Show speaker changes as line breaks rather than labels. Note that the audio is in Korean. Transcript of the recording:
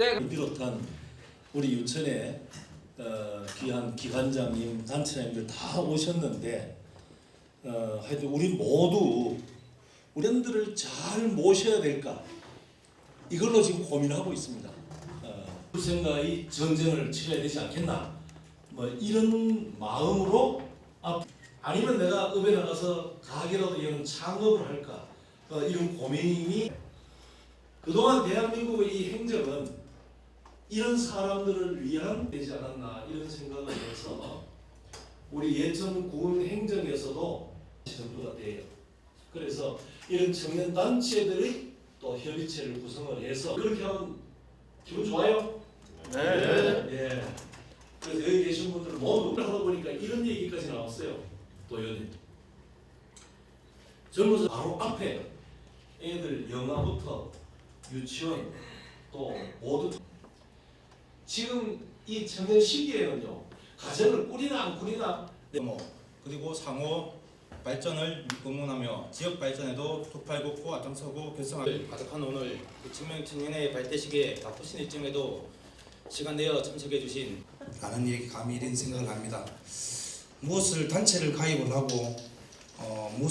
네.
비롯한 우리 유천의 어, 귀한 기관장님, 단체장님들 다 오셨는데 어, 하여튼 우리 모두 우리들을 잘 모셔야 될까 이걸로 지금 고민하고 있습니다. 어, 불생가의 전쟁을 치러야 되지 않겠나 뭐 이런 마음으로 아, 아니면 내가 읍에 나가서 가게라도 이런 창업을 할까 어, 이런 고민이 그동안 대한민국의 이 행정은 이런 사람들을 위한 되지 않았나 이런 생각을 해서 우리 예천 군 행정에서도 정도가 돼요. 그래서 이런 청년 단체들의 또 협의체를 구성을 해서 그렇게 하면 기분 좋아요? 네. 예. 그래서 여기 계신 분들 모두 하다 보니까 이런 얘기까지 나왔어요. 도연이. 젊어서 바로 앞에 애들 영아부터 유치원 또 모두 지금 이 청년 시기에는요 가정을 꾸리나 안 꾸리나
데모 그리고 상호 발전을 응원하며 지역 발전에도 두팔굽고 앞장서고 결성하기 가득한 오늘 그 청명 청년의 발대식에 바쁘신 일정에도 시간 내어 참석해 주신
라는 일에 감히 이런 생각을 합니다. 무엇을 단체를 가입을 하고 어,